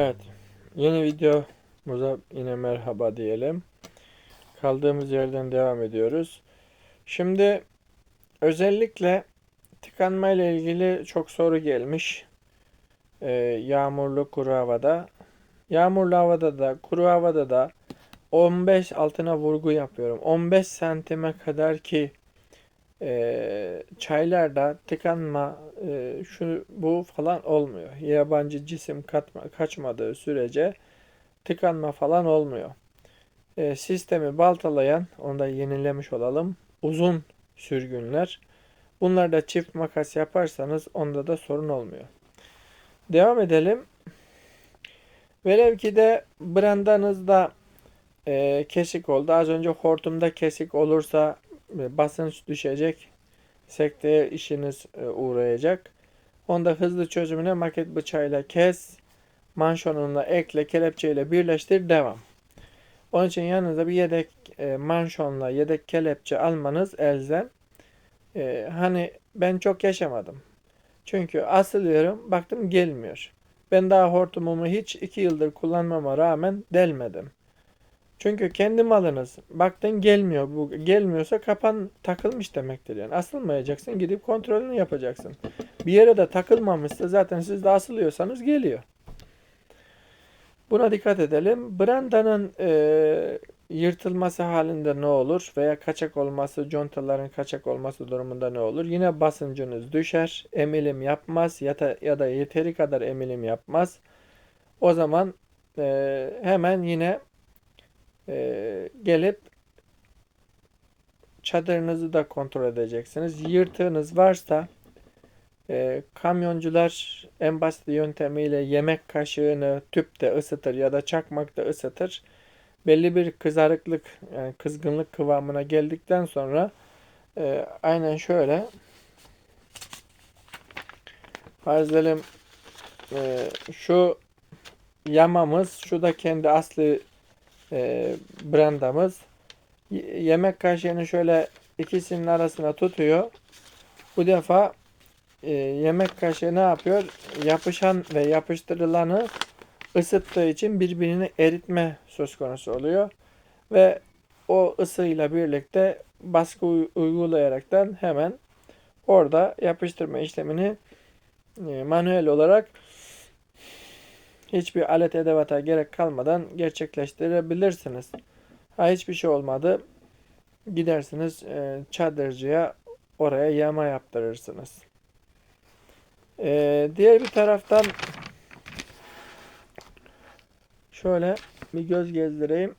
Evet, yeni videomuza yine merhaba diyelim. Kaldığımız yerden devam ediyoruz. Şimdi özellikle tıkanma ile ilgili çok soru gelmiş. Ee, yağmurlu kuru havada. Yağmurlu havada da kuru havada da 15 altına vurgu yapıyorum. 15 santime kadar ki e, çaylarda tıkanma e, şu bu falan olmuyor. Yabancı cisim katma, kaçmadığı sürece tıkanma falan olmuyor. E, sistemi baltalayan, onu da yenilemiş olalım. Uzun sürgünler. Bunlarda çift makas yaparsanız onda da sorun olmuyor. Devam edelim. Velev ki de brandanızda e, kesik oldu. Az önce hortumda kesik olursa basınç düşecek. Sekteye işiniz e, uğrayacak. Onda hızlı çözümüne maket bıçağıyla kes. Manşonunla ekle, kelepçeyle birleştir, devam. Onun için yanınıza bir yedek e, manşonla yedek kelepçe almanız elzem. E, hani ben çok yaşamadım. Çünkü asılıyorum, baktım gelmiyor. Ben daha hortumumu hiç iki yıldır kullanmama rağmen delmedim. Çünkü kendi malınız. Baktın gelmiyor. Bu gelmiyorsa kapan takılmış demektir yani. Asılmayacaksın. Gidip kontrolünü yapacaksın. Bir yere de takılmamışsa zaten siz de asılıyorsanız geliyor. Buna dikkat edelim. Brandanın e, yırtılması halinde ne olur veya kaçak olması, contaların kaçak olması durumunda ne olur? Yine basıncınız düşer, emilim yapmaz ya da, ya da yeteri kadar emilim yapmaz. O zaman e, hemen yine e, gelip çadırınızı da kontrol edeceksiniz. Yırtığınız varsa e, kamyoncular en basit yöntemiyle yemek kaşığını tüpte ısıtır ya da çakmakta ısıtır. Belli bir kızarıklık yani kızgınlık kıvamına geldikten sonra e, aynen şöyle farz edelim e, şu yamamız şu da kendi asli e, brandamız. Y- yemek kaşığını şöyle ikisinin arasına tutuyor. Bu defa e, yemek kaşığı ne yapıyor? Yapışan ve yapıştırılanı ısıttığı için birbirini eritme söz konusu oluyor. Ve o ısıyla birlikte baskı uy- uygulayaraktan hemen orada yapıştırma işlemini e, manuel olarak hiçbir alet edevata gerek kalmadan gerçekleştirebilirsiniz. Ha hiçbir şey olmadı. Gidersiniz e, çadırcıya oraya yama yaptırırsınız. E, diğer bir taraftan şöyle bir göz gezdireyim.